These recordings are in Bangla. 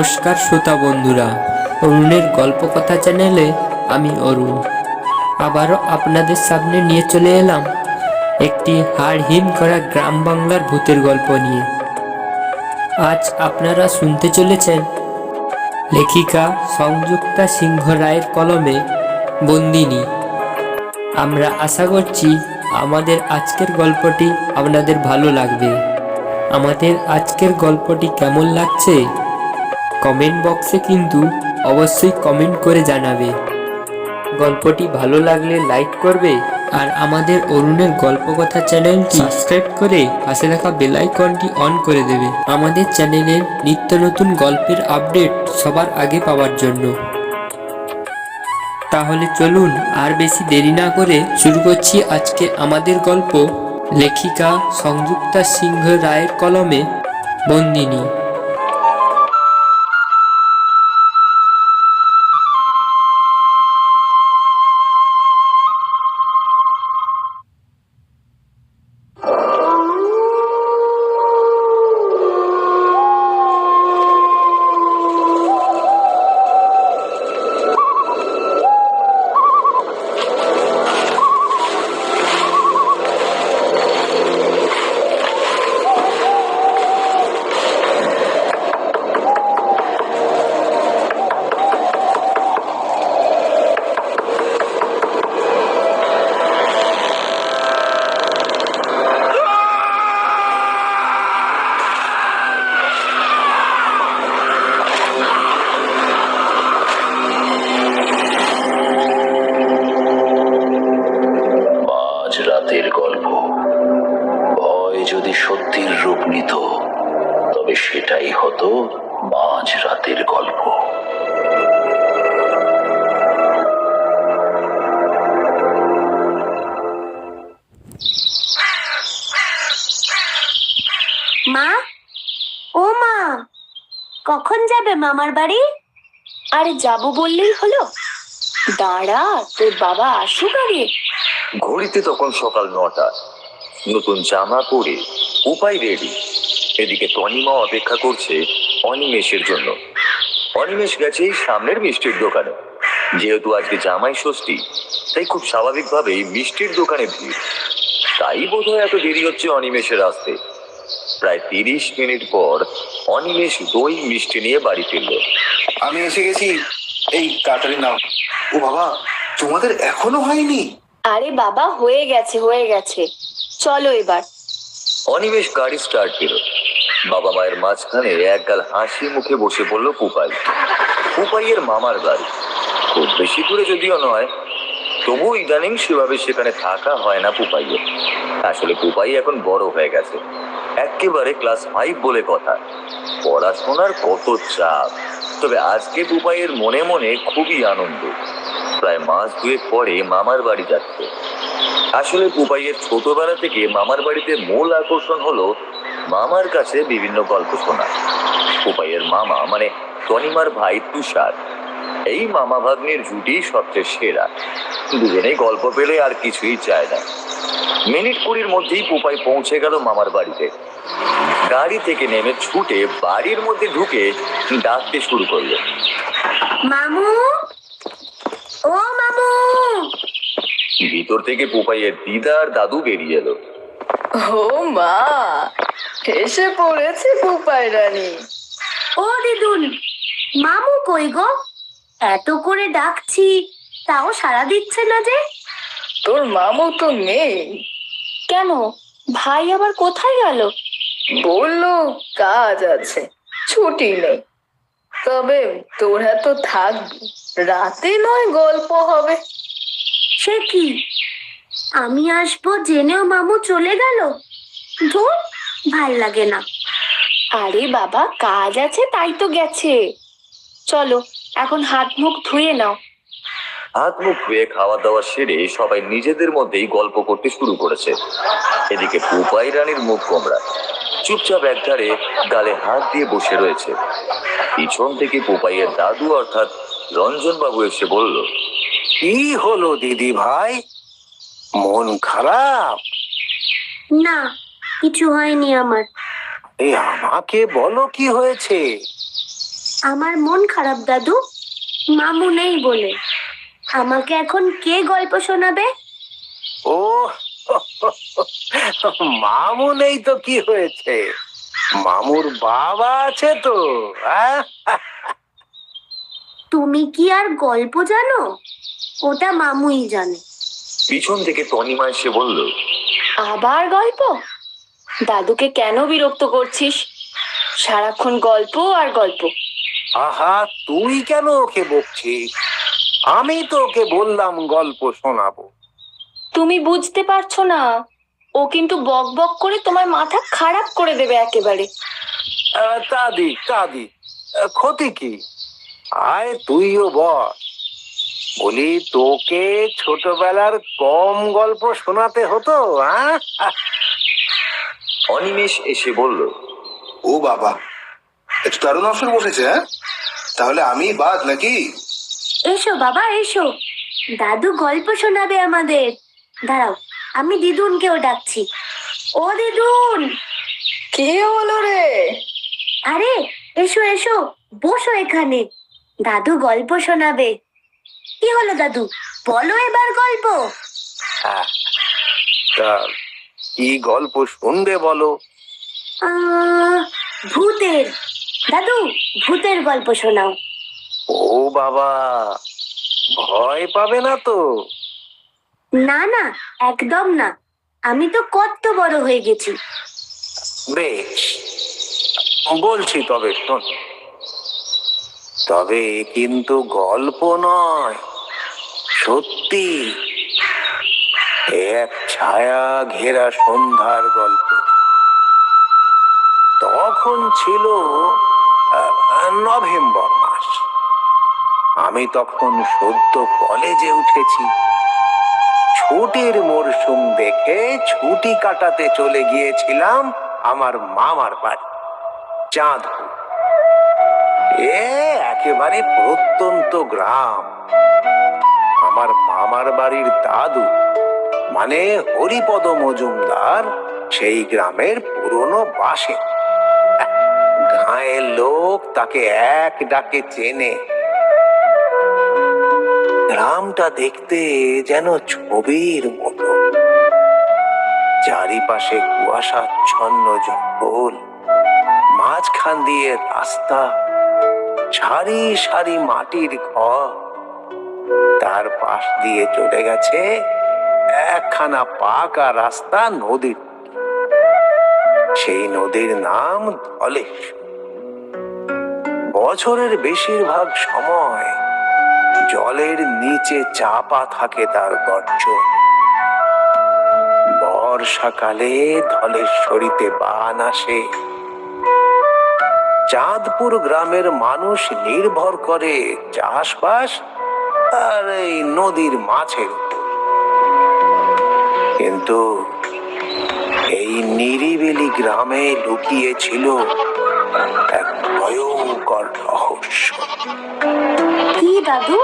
নমস্কার শ্রোতা বন্ধুরা, অরুণের গল্প কথা চ্যানেলে আমি অরুণ। আবারও আপনাদের সামনে নিয়ে চলে এলাম একটি হাড় হিম করা গ্রাম বাংলার ভূতের গল্প নিয়ে। আজ আপনারা শুনতে চলেছেন লেখিকা সংযুক্তা সিংহ রায়ের কলমে বন্দিনী। আমরা আশা করছি আমাদের আজকের গল্পটি আপনাদের ভালো লাগবে। আমাদের আজকের গল্পটি কেমন লাগছে কমেন্ট বক্সে কিন্তু অবশ্যই কমেন্ট করে জানাবে। গল্পটি ভালো লাগলে লাইক করবে আর আমাদের অরুণের গল্পকথা চ্যানেলটি সাবস্ক্রাইব করে পাশে থাকা বেল আইকনটি অন করে দেবে। আমাদের চ্যানেলের নিত্য নতুন গল্পের আপডেট সবার আগে পাওয়ার জন্য। তাহলে চলুন আর বেশি দেরি না করে শুরু করছি আজকে আমাদের গল্প লেখিকা সংযুক্তা সিংহ রায়ের কলমে বন্দিনী। রাতের গল্প মা? ও মা কখন যাবে মামার বাড়ি? আরে যাব বললেই হলো। দাঁড়া তোর বাবা আসুক আগে। ঘড়িতে তখন সকাল নটা। নতুন জামা পরে উপায় রেডি। এদিকে তনিমা অপেক্ষা করছে অনিমেষের জন্য। অনিমেষ গেছে এই সামনের মিষ্টির দোকানে। যেহেতু আজকে জামাই ষষ্ঠী তাই খুব স্বাভাবিকভাবেই মিষ্টির দোকানে ভিড়। তাই বোধহয় এত দেরি হচ্ছে অনিমেষের আসতে। প্রায় তিরিশ মিনিট পর অনিমেষ দই মিষ্টি নিয়ে বাড়ি ফিরল। আমি এসে গেছি। এই তাড়াতাড়ি নাও। ও বাবা তোমাদের এখনও হয়নি? আরে বাবা হয়ে গেছে হয়ে গেছে। চলো এবার। অনিমেষ গাড়ি স্টার্ট দিল বাবা মায়ের মাঝখানে একগাল হাসি মুখে বসে পড়ল পুপাই। পুপাইয়ের মামার বাড়ি। খুব বেশি দূরে যদিও নয় তবু ইদানিং সেভাবে সেখানে থাকা হয় না পুপাইয়ের। আসলে পুপাই এখন বড় হয়ে গেছে। একেবারে ক্লাস ফাইভ বলে কথা। পড়াশোনার কত চাপ। তবে আজকে পুপাইয়ের মনে মনে খুবই আনন্দ। প্রায় মাস দুয়েক পরে মামার বাড়ি যাচ্ছে। আসলে পুপাইয়ের ছোটবেলা থেকে মামার বাড়িতে মূল আকর্ষণ হলো মামার কাছে বিভিন্ন গল্প শোনা। পুপাইয়ের মামা মানে তনিমার ভাই তুষার। এই মামা ভাগ্নির জুটি সবচেয়ে সেরা। দুজনেই গল্প পেলে আর কিছুই চায় না। মিনিট কুড়ির মধ্যেই পোপাই পৌঁছে গেল মামার বাড়িতে। গাড়ি থেকে নেমে ছুটে বাড়ির মধ্যে ঢুকে ডাকতে শুরু করল। মামু? ও মামু! ভিতর থেকে পোপাইয়ের দিদার দাদু বেরিয়ে এলো। ও মা! এসে পড়েছে পুপাই রানী। ও দিদুন মামু কই গো? এত করে ডাকছি তাও সাড়া দিচ্ছে না যে। তোর মামু তো নেই। কেন? ভাই আবার কোথায় গেল? বলল কাজ আছে ছুটি নেই। তবে তোরা তো থাকবি রাতে নয় গল্প হবে। সে কি? আমি আসব জেনেও মামু চলে গেল? ধুর ভালো লাগে না। আরে বাবা কাজ আছে তাই তো গেছে। চলো এখন হাত মুখ ধুয়ে নাও। হাত মুখ ধুয়ে খাওয়া দাওয়া সেরে সবাই নিজেদের মধ্যেই গল্প করতে শুরু করেছে। এদিকে পুপাই রানীর মুখ কোমরা চুপচাপ একধারে গালে হাত দিয়ে বসে রয়েছে। পিছন থেকে পুপাইয়ের দাদু অর্থাৎ রঞ্জন বাবু এসে বলল কি হলো দিদি ভাই মন খারাপ? না কিছু হয়নি আমার। এই আমাকে বলো কি হয়েছে? আমার মন খারাপ দাদু। মামু নেই বলে। আমাকে এখন কে গল্প শোনাবে? ও মামু নেই তো কি হয়েছে? মামুর বাবা আছে তো আহ? তুমি কি আর গল্প জানো? ওটা মামুই জানে। পিছন থেকে তনিমা এসে বলল আবার গল্প? দাদুকে কেন বিরক্ত করছিস? সারাক্ষণ গল্প আর গল্প। আহা তুই কেন ওকে বকছিস? আমি তো ওকে বললাম গল্প শোনাবো। তুমি বুঝতে পারছ না ও কিন্তু বক বক করে তোমার মাথা খারাপ করে দেবে একেবারে। আহ, তা দি তা দি আহ, ক্ষতি কি? আয় তুইও বস। বলি তোকে ছোটবেলার কম গল্প শোনাতে হতো হ্যাঁ অনিমেষ এসে বলল ও বাবা একটু দারুণ অবসর বসেছে হ্যাঁ? তাহলে আমি বাদ নাকি? এসো বাবা এসো। দাদু গল্প শোনাবে আমাদের। দাঁড়াও আমি দিদুনকেও ডাকছি। ও দিদুন! কে হলো রে? আরে এসো এসো বসো এখানে। দাদু গল্প শোনাবে। কি হলো দাদু? বলো এবার গল্প। হ্যাঁ। তা কি গল্প শুনবে বলো? ভূতের। দাদু ভূতের গল্প শোনাও। ও বাবা ভয় পাবে না তো? না না একদম না। আমি তো কত বড় হয়ে গেছি। বেশ বলছি তবে শোন। তবে কিন্তু গল্প নয় সত্যি। এক ছায়া ঘেরা সন্ধ্যার গল্প। তখন ছিল নভেম্বর মাস। আমি তখন সদ্য কলেজে উঠেছি। ছুটির মরশুম দেখে ছুটি কাটাতে চলে গিয়েছিলাম আমার মামার বাড়ি, চাঁদপুর। এ একেবারে প্রত্যন্ত গ্রাম। আমার মামার বাড়ির দাদু মানে হরিপদ মজুমদার সেই গ্রামের পুরনো বাসে। গাঁয়ের লোক তাকে এক ডাকে চেনে। গ্রামটা দেখতে যেন ছবির মতো। চারিপাশে কুয়াশাচ্ছন্ন জঙ্গল, মাঝখান দিয়ে রাস্তা, সারি সারি মাটির ঘর। তার পাশ দিয়ে চলে গেছে একখানা পাকা রাস্তা নদীর। সেই নদীর নাম ধলেশ। বছরের বেশিরভাগ সময় জলের নিচে চাপা থাকে তার গর্জন বর্ষাকালে ধলেশ্বরীতে বান আসে। চাঁদপুর গ্রামের মানুষ নির্ভর করে চাষবাস আর এই নদীর মাছের। কিন্তু এই নিরিবিলি গ্রামে লুকিয়ে ছিল এক ভয়ঙ্কর রহস্য। কি দাদু?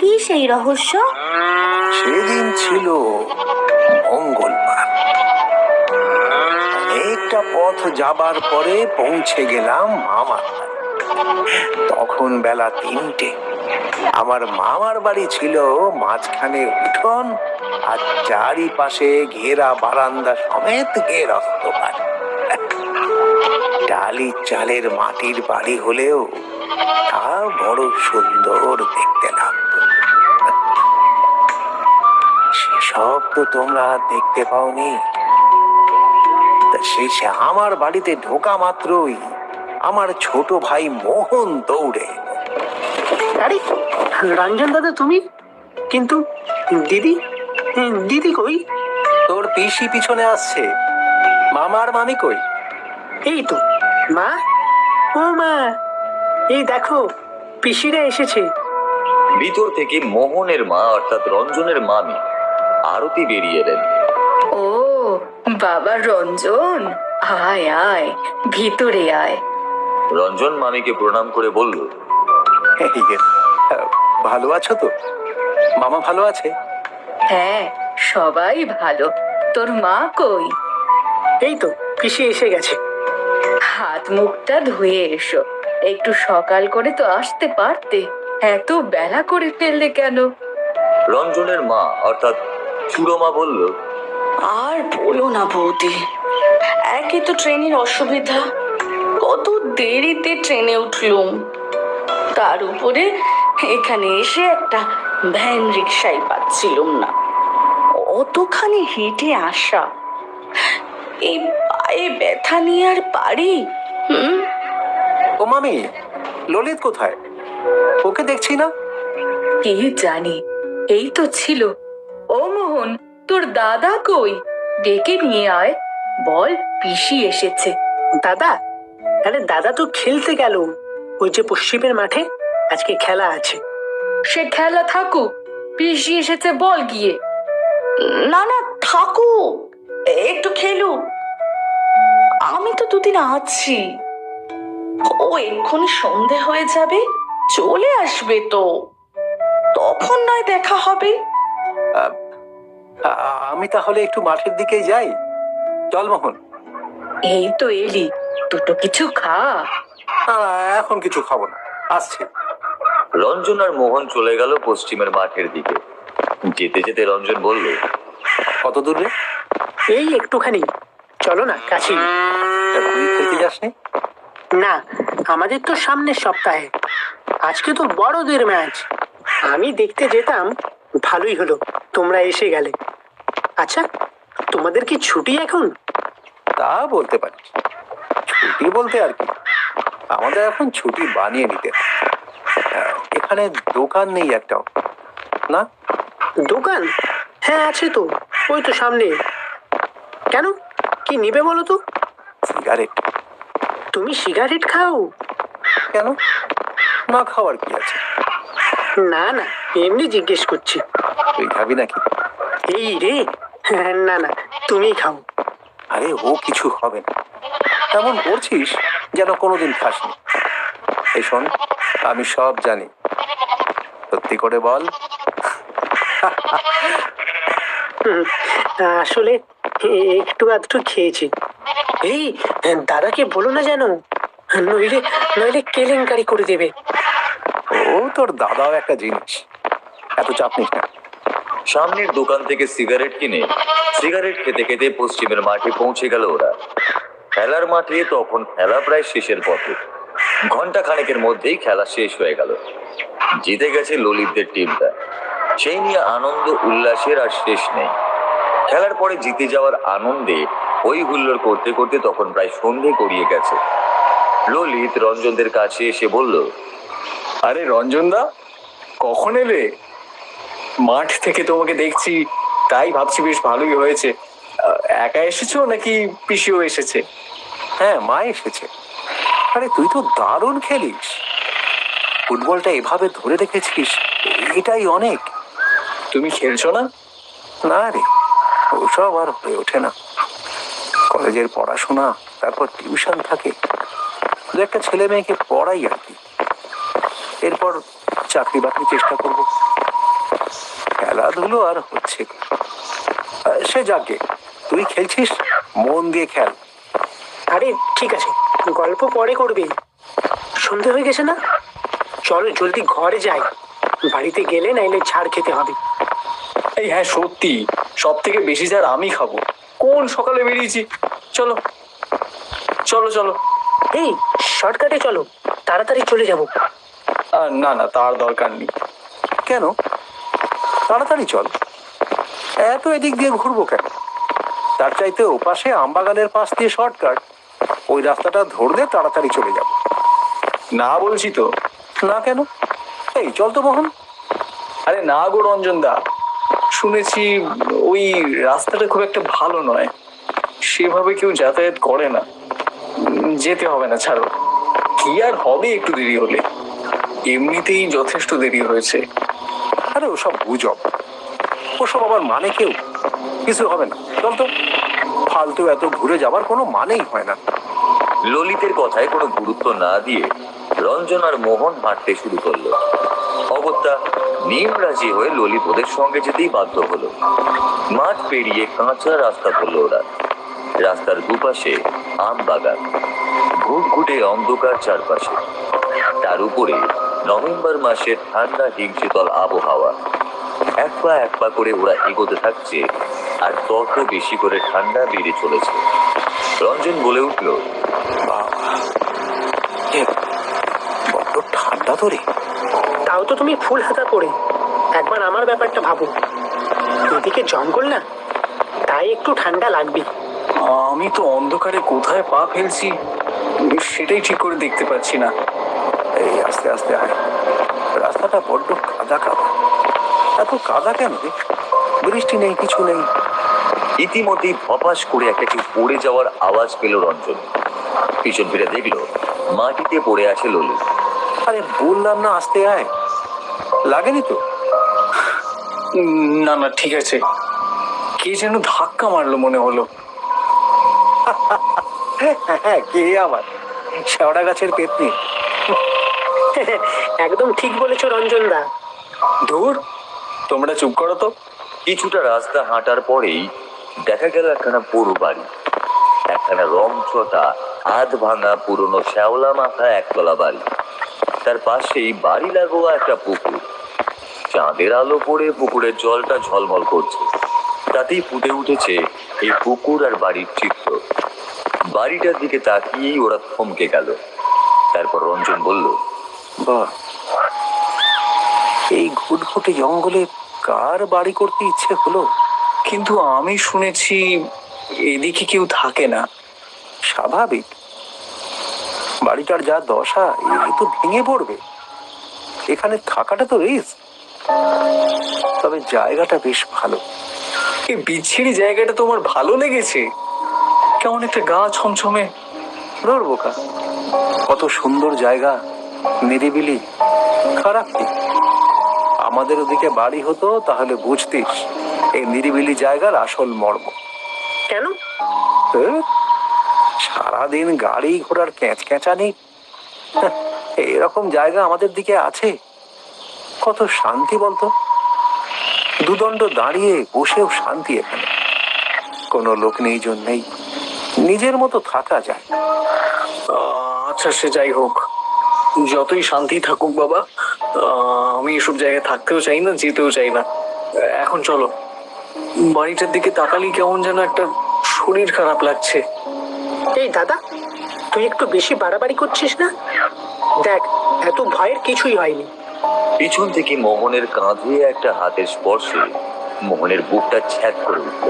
কি সেই রহস্য? সেদিন ছিল মঙ্গলবার। অনেকটা পথ যাবার পরে পৌঁছে গেলাম মামার তখন বেলা তিনটে। আমার মামার বাড়ি ছিল মাঝখানে উঠোন আর চারিপাশে ঘেরা বারান্দা সমেত ঘেরস্ত বাড়ি। ডালি চালের মাটির বাড়ি হলেও তা বড় সুন্দর দেখতে লাগতো। সেসব তো তোমরা দেখতে পাওনি। শেষে আমার বাড়িতে ঢোকা মাত্রই আমার ছোট ভাই মোহন দৌড়ে রঞ্জন দাদা, তুমি? কিন্তু দিদি? দিদি কই? তোর পিসি পিছনে আসছে। মামার মামি কই? এই তো মা? ও মা এই দেখো পিসিরা এসেছে। ভিতর থেকে মোহনের মা অর্থাৎ রঞ্জনের মামি আরতি বেরিয়ে এলেন। ও বাবা রঞ্জন আয় আয় ভিতরে আয়। রঞ্জন মামিকে প্রণাম করে বলল ভালো আছো তো? মামা ভালো আছে? হ্যাঁ সবাই ভালো। তোর মা কই? এই তো পিসি এসে গেছে। হাত মুখটা ধুয়ে এসো। একটু সকাল করে তো আসতে পারতে। এত বেলা করে ফেললে কেন? রঞ্জনের মা অর্থাৎ সুরমা বলল আর বলো না বৌদি একে তো ট্রেনের অসুবিধা। কত দেরিতে ট্রেনে উঠলুম। তার উপরে এখানে এসে একটা ভ্যান রিক্সাই পাচ্ছিলুম না। অতখানি হেঁটে আসা। এই পায়ে ব্যথা নিয়ে আর পারি? হুম? ও মামি ললিত কোথায়? ওকে দেখছি না? কি জানি এই তো ছিল। ও মোহন তোর দাদা কই? ডেকে নিয়ে আয়। বল পিসি এসেছে। দাদা আরে দাদা তো খেলতে গেল। ওই যে পশ্চিমের মাঠে আজকে খেলা আছে। সে খেলা থাকুক পিসি এসেছে বল গিয়ে। না না থাকুক। একটু খেলুক। আমি তো দুদিন আছি। ও এক্ষুনি সন্ধে হয়ে যাবে চলে আসবে তো। তখন নয় দেখা হবে। আমি তাহলে একটু মাঠের দিকেই যাই। চল মোহন। এই তো এলি দুটো কিছু খা। আ, এখন কিছু খাব না। আসছি। রঞ্জন আর মোহন চলে গেল পশ্চিমের মাঠের দিকে। যেতে যেতে রঞ্জন বলল কত দূরে এই একটুখানি। চলো না কাছে। তা তুই খেলতে যাসনি না? আমাদের তো সামনের সপ্তাহে। আজকে তো বড়দের ম্যাচ। আমি দেখতে যেতাম ভালোই হলো তোমরা এসে গেলে। আচ্ছা তোমাদের কি ছুটি এখন? তা বলতে পারি ছুটি বলতে আর কি। আমাদের এখন ছুটি বানিয়ে নিতে এখানে দোকান নেই একটাও না? দোকান? হ্যাঁ আছে তো। ওই তো সামনে। কেন? কি নিবে বলো তো? সিগারেট। তুমি সিগারেট খাও? কেন? না খাওয়ার কি আছে? না না এমনি জিজ্ঞেস করছি। তুই খাবি নাকি? এই রে হ্যাঁ, না না তুমি খাও। আরে ও কিছু হবে না। এমন করছিস? যেন কোনোদিন খাসনি। এই শোন আমি সব জানি। সত্যি করে বল। আসলে একটু আধটু খেয়েছি। এই দাদাকে বলো না যেন নইলে নইলে কেলেঙ্কারি করে দেবে। ও তোর দাদাও একটা জিনিস। এত চাপ নিস না। সামনের দোকান থেকে সিগারেট কিনে সিগারেট খেতে খেতে পশ্চিমের মাঠে পৌঁছে গেল ওরা। খেলার মাঠে তখন খেলা প্রায় শেষের পথে। ঘণ্টা খানেকের মধ্যেই খেলা শেষ হয়ে গেল। জিতে গেছে ললিতদের টিমটা সেই নিয়ে আনন্দ উল্লাসের আর শেষ নেই। খেলার পরে জিতে যাওয়ার আনন্দে হই হুল্লোড় করতে করতে তখন প্রায় সন্ধে গড়িয়ে গেছে। ললিত রঞ্জনদের কাছে এসে বলল আরে রঞ্জনদা কখন এলে? মাঠ থেকে তোমাকে দেখছি তাই ভাবছি বেশ ভালোই হয়েছে। একা এসেছ নাকি পিসিও এসেছে? হ্যাঁ মা এসেছে। আরে তুই তো দারুণ খেলিস। ফুটবলটা এভাবে ধরে রেখেছিস এটাই অনেক। তুমি খেলছো না? না রে ওসব আর হয়ে ওঠে না। কলেজের পড়াশোনা তারপর টিউশন থাকে। দু একটা ছেলে মেয়েকে পড়াই আর কি। এরপর চাকরি বাকরি চেষ্টা করব। খেলাধুলো আর হচ্ছে কি। সে যাকে তুই খেলছিস? মন দিয়ে খেল। আরে ঠিক আছে। গল্প পরে করবে। সন্ধে হয়ে গেছে না? চলো জলদি ঘরে যাই। বাড়িতে গেলে নাইলে ঝাড় খেতে হবে। এই হ্যাঁ সত্যি। সব থেকে বেশি যার আমি খাব। কোন সকালে বেরিয়েছি? চলো। চলো চলো। এই শর্টকাটে চলো। তাড়াতাড়ি চলে যাব। না না তার দরকার নেই। কেন? তাড়াতাড়ি চল। এত এদিক দিয়ে ঘুরবো কেন? তার চাইতে ওপাশে আমবাগানের পাশ দিয়ে শর্টকাট। ওই রাস্তাটা ধরলে তাড়াতাড়ি চলে যাব। না বলছি তো। না কেন? এই চল তো মোহন। আরে না গো রঞ্জন দা শুনেছি ওই রাস্তাটা খুব একটা ভালো নয়। সেভাবে কেউ যাতায়াত করে না। যেতে হবে না ছাড়ো। কি আর হবে একটু দেরি হলে? এমনিতেই যথেষ্ট দেরি হয়েছে। আরে ওসব গুজব। ওসব আবার মানে কেউ? কিছু হবে না। চল তো। ফালতু এত ঘুরে যাবার কোনো মানেই হয় না। ললিতের কথায় কোনো গুরুত্ব না দিয়ে রঞ্জন আর মোহন হাঁটতে শুরু করল। অগত্যা নিমরাজি হয়ে ললিত ওদের সঙ্গে যেতেই বাধ্য হলো। মাঠ পেরিয়ে কাঁচা রাস্তা পড়ল ওরা। রাস্তার দুপাশে আম বাগান, ঘুটঘুটে অন্ধকার চারপাশে। তার উপরে নভেম্বর মাসের ঠান্ডা হিমশীতল আবহাওয়া। এক পা এক পা করে ওরা এগোতে থাকছে আর তত বেশি করে ঠান্ডা বেড়ে চলেছে। রঞ্জন বলে উঠল বাবা বড্ড ঠান্ডা তো রে। তাও তো তুমি ফুল হাতা পরে। একবার আমার ব্যাপারটা ভাবো। এদিকে জঙ্গল না তাই একটু ঠান্ডা লাগবে। আমি তো অন্ধকারে কোথায় পা ফেলছি সেটাই ঠিক করে দেখতে পাচ্ছি না। এই আস্তে আস্তে আয়। রাস্তাটা বড্ড কাদা কাদা। এত কাদা কেন রে? বৃষ্টি নেই কিছু নেই। ইতিমধ্যেই ফপাস করে একটা কেউ পড়ে যাওয়ার আওয়াজ পেল রঞ্জন। পিছন ফিরে দেখল মাটিতে পড়ে আছে ললু আরে বললাম না আসতে আয়। লাগেনি তো? না না ঠিক আছে। কে যেন ধাক্কা মারলো মনে হলো। হ্যাঁ কে আবার? শেওড়া গাছের পেতনি। একদম ঠিক বলেছ রঞ্জন দা ধুর তোমরা চুপ করো তো। কিছুটা রাস্তা হাঁটার পরেই দেখা গেল একখানা পুরো বাড়ি। একখানা রং রংচটা আধ ভাঙা পুরনো শ্যাওলা মাথা একতলা বাড়ি। তার পাশেই বাড়ি লাগোয়া একটা পুকুর। চাঁদের আলো পড়ে পুকুরের জলটা ঝলমল করছে। তাতেই ফুটে উঠেছে এই পুকুর আর বাড়ির চিত্র। বাড়িটার দিকে তাকিয়েই ওরা থমকে গেল। তারপর রঞ্জন বলল বাহ এই ঘুটঘুটে জঙ্গলে কার বাড়ি করতে ইচ্ছে হলো? কিন্তু আমি শুনেছি এদিকে কেউ থাকে না। স্বাভাবিক। বাড়িটার যা দশা এই তো ভেঙে পড়বে। এখানে থাকাটা তো রিস্ক তবে জায়গাটা বেশ ভালো। এই বিচ্ছিরি জায়গাটা তোমার ভালো লেগেছে? কেমন একটা গা ছমছমে। ধর বোকা। কত সুন্দর জায়গা, নিরিবিলি, খারাপ আমাদের ওদিকে বাড়ি হতো, তাহলে বুঝতিস। এই নিরিবিলি জায়গার আসল মর্ম। কেন? সারাদিন গাড়ি ঘোড়ার ক্যাঁচ ক্যাঁচানি হ্যাঁ, এরকম জায়গা আমাদের দিকে আছে। কত শান্তি বলতো? দুদণ্ড দাঁড়িয়ে বসেও শান্তি এখানে। কোনো লোক নেই জন্যেই নিজের মতো থাকা যায়। আচ্ছা সে যাই হোক। যতই শান্তি থাকুক বাবা আহ, আমি এসব জায়গায় থাকতেও চাই না যেতেও চাই না। এখন চলো। বাড়িটার দিকে তাকালেই কেমন যেন একটা শরীর খারাপ লাগছে। এই দাদা তুই একটু বেশি বাড়াবাড়ি করছিস না? দেখ এত ভয়ের কিছুই হয়নি। পিছন থেকে মোহনের কাঁধে একটা হাতের স্পর্শে মোহনের বুকটা ছ্যাক করে উঠল।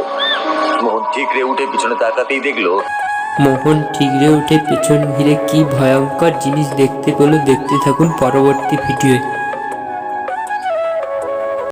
মোহন ঠিকরে উঠে পিছনে তাকাতেই দেখল মোহন ঠিকরে উঠে পেছন ঘিরে কি ভয়ঙ্কর জিনিস দেখতে পেল দেখতে থাকুন পরবর্তী ভিডিওয়ে।